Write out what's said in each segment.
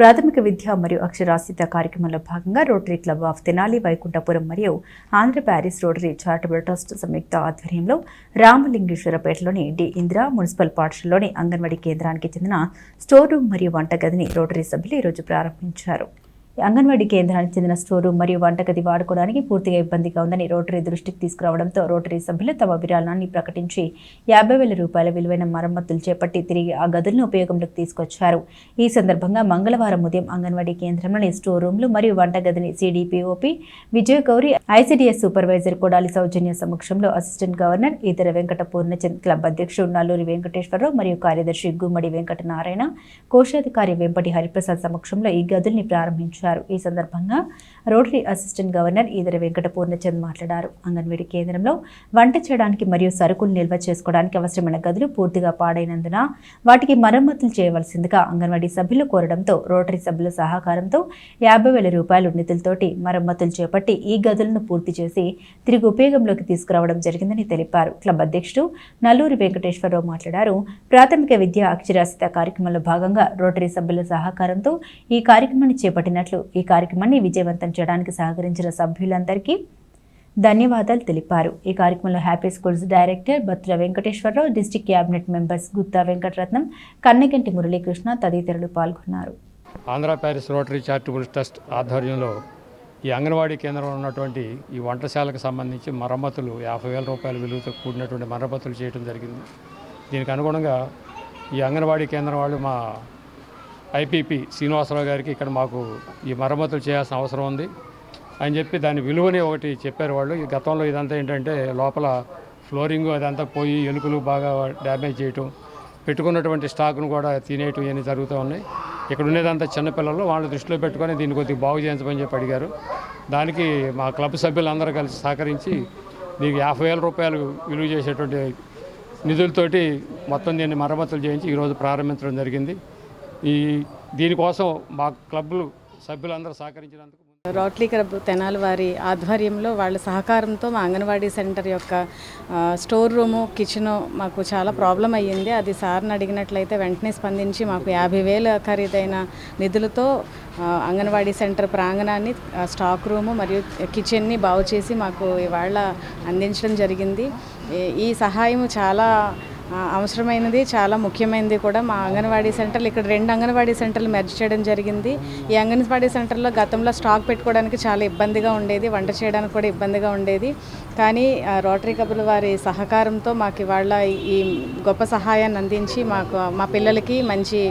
ప్రాథమిక విద్య మరియు అక్షరాస్యత కార్యక్రమంలో భాగంగా rotary club of Tenali Vaikunthapuram మరియు Andhra Paris rotary charitable trust సంయుక్త ఆధ్వర్యంలో రామలింగేశ్వరపేటలోని డి. ఇందిరా మున్సిపల్ పాఠశాలలోని అంగన్వాడీ కేంద్రానికి చెందిన స్టోర్ రూమ్ మరియు వంటగదిని రోటరీ సభ్యులు ఈరోజు ప్రారంభించారు. అంగన్వాడీ కేంద్రానికి చెందిన స్టోర్ రూమ్ మరియు వంటగది వాడుకోవడానికి పూర్తిగా ఇబ్బందిగా ఉందని రోటరీ దృష్టికి తీసుకురావడంతో రోటరీ సభ్యులు తమ విరాళాన్ని ప్రకటించి యాభై వేల రూపాయల విలువైన మరమ్మతులు చేపట్టి తిరిగి ఆ గదులను ఉపయోగంలోకి తీసుకొచ్చారు. ఈ సందర్భంగా మంగళవారం ఉదయం అంగన్వాడీ కేంద్రంలోని స్టోర్ రూమ్లు మరియు వంటగదిని CDPO P Vijaya Gauri ICDS supervisor Kodali Soujanya సమక్షంలో అసిస్టెంట్ గవర్నర్ ఇతర వెంకట పూర్ణచంద్ క్లబ్ అధ్యక్షుడు నల్లూరి వెంకటేశ్వరరావు మరియు కార్యదర్శి గుమ్మడి వెంకట నారాయణ కోశాధికారి వెంపటి హరిప్రసాద్ సమక్షంలో ఈ గదుల్ని ప్రారంభించారు. ఈ సందర్భంగా rotary assistant governor Edara Venkata Purnachand మాట్లాడారు. అంగన్వాడీ కేంద్రంలో వంట చేయడానికి మరియు సరుకులు నిల్వ చేసుకోవడానికి అవసరమైన గదులు పూర్తిగా పాడైనందున వాటికి మరమ్మతులు చేయవలసిందిగా అంగన్వాడీ సభ్యులు కోరడంతో రోటరీ సభ్యుల సహకారంతో యాభై వేల రూపాయలు నిధులతోటి మరమ్మతులు చేపట్టి ఈ గదులను పూర్తి చేసి తిరిగి ఉపయోగంలోకి తీసుకురావడం జరిగిందని తెలిపారు. క్లబ్ అధ్యక్షుడు నల్లూరి వెంకటేశ్వరరావు మాట్లాడారు. ప్రాథమిక విద్య అక్షరాస్యత కార్యక్రమంలో భాగంగా రోటరీ సభ్యుల సహకారంతో ఈ కార్యక్రమాన్ని చేపట్టినట్లు ఈ కార్యక్రమాన్ని విజయవంతం చేయడానికి సహకరించిన సభ్యులందరికీ ధన్యవాదాలు తెలిపారు. ఈ కార్యక్రమంలో happy schools director Battula Venkateswara Rao district cabinet members Gutta Venkataratnam Kanneganti Muralikrishna తదితరులు పాల్గొన్నారు. Andhra Paris rotary charitable trust ఆధ్వర్యంలో ఈ అంగన్వాడీ కేంద్రంలో ఉన్నటువంటి ఈ వంటశాలకు సంబంధించి మరమ్మతులు యాభై వేల రూపాయల విలువతో కూడినటువంటి మరమ్మతులు చేయడం జరిగింది. దీనికి అనుగుణంగా ఈ అంగన్వాడీ కేంద్రం వాళ్ళు మా ఐపీపీ శ్రీనివాసరావు గారికి ఇక్కడ మాకు ఈ మరమ్మతులు చేయాల్సిన అవసరం ఉంది. అని చెప్పి దాని విలువని ఒకటి చెప్పారు వాళ్ళు. ఈ గతంలో ఇదంతా ఏంటంటే లోపల ఫ్లోరింగ్ అదంతా పోయి ఎలుకలు బాగా డ్యామేజ్ చేయటం పెట్టుకున్నటువంటి స్టాక్ను కూడా తినేయటం ఇవన్నీ జరుగుతూ ఉన్నాయి. ఇక్కడ ఉండేదంతా చిన్నపిల్లలు వాళ్ళు దృష్టిలో పెట్టుకొని దీన్ని కొద్దిగా బాగు చేయించమని చెప్పి అడిగారు. దానికి మా క్లబ్ సభ్యులందరూ కలిసి సహకరించి దీనికి యాభై వేల రూపాయలు విలువ చేసేటువంటి నిధులతోటి మొత్తం దీన్ని మరమ్మతులు చేయించి ఈరోజు ప్రారంభించడం జరిగింది. ఈ దీనికోసం మా క్లబ్లు సభ్యులందరూ సహకరించినందుకు రోటరీ క్లబ్ తెనాలి వారి ఆధ్వర్యంలో వాళ్ళ సహకారంతో మా అంగన్వాడీ సెంటర్ యొక్క స్టోర్ రూము కిచెను మాకు చాలా ప్రాబ్లం అయ్యింది. అది సార్ని అడిగినట్లయితే వెంటనే స్పందించి మాకు యాభై వేల ఖరీదైన నిధులతో అంగన్వాడీ సెంటర్ ప్రాంగణాన్ని స్టాక్ రూము మరియు కిచెన్ని బాగు చేసి మాకు ఇవాళ అందించడం జరిగింది. ఈ- సహాయం చాలా అవసరమైనది చాలా ముఖ్యమైనది కూడా మా అంగన్వాడీ సెంటర్లు. ఇక్కడ రెండు అంగన్వాడీ సెంటర్లు మెర్జ్ చేయడం జరిగింది. ఈ అంగన్వాడీ సెంటర్లో గతంలో స్టాక్ పెట్టుకోవడానికి చాలా ఇబ్బందిగా ఉండేది వంట చేయడానికి కూడా ఇబ్బందిగా ఉండేది. కానీ రోటరీ కబుల్ వారి సహకారంతో మాకు ఇవాళ ఈ గొప్ప సహాయాన్ని అందించి మాకు మా పిల్లలకి మంచి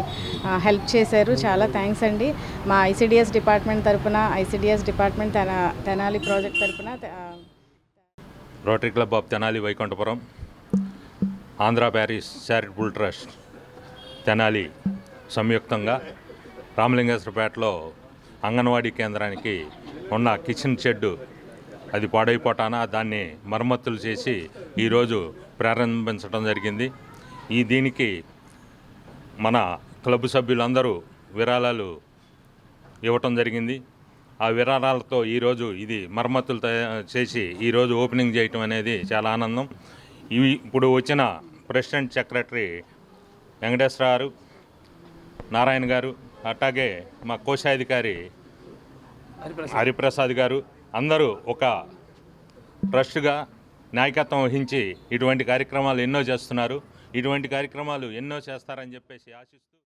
హెల్ప్ చేశారు. చాలా థ్యాంక్స్ అండి. మా ఐసిడిఎస్ డిపార్ట్మెంట్ తరపున ఐసిడిఎస్ డిపార్ట్మెంట్ తెన తెనాలి ప్రాజెక్ట్ తరపున rotary club of Tenali Vaikunthapuram. Andhra Paris charitable trust Tenali సంయుక్తంగా రామలింగేశ్వరపేటలో అంగన్వాడీ కేంద్రానికి ఉన్న కిచెన్ షెడ్ అది పాడైపోటాన దాన్ని మరమ్మతులు చేసి ఈరోజు ప్రారంభించడం జరిగింది. ఈ దీనికి మన క్లబ్ సభ్యులందరూ విరాళాలు ఇవ్వటం జరిగింది. ఆ విరాళాలతో ఈరోజు ఇది మరమ్మతులు చేసి ఈరోజు ఓపెనింగ్ చేయటం అనేది చాలా ఆనందం. ఇవి ఇప్పుడు వచ్చిన ప్రెసిడెంట్ సెక్రటరీ వెంకటేశ్వర గారు నారాయణ గారు అట్లాగే మా కోశాధికారి హరిప్రసాద్ గారు అందరూ ఒక ట్రస్ట్గా నాయకత్వం వహించి ఇటువంటి కార్యక్రమాలు ఎన్నో చేస్తున్నారు. ఇటువంటి కార్యక్రమాలు ఎన్నో చేస్తారని చెప్పేసి ఆశిస్తూ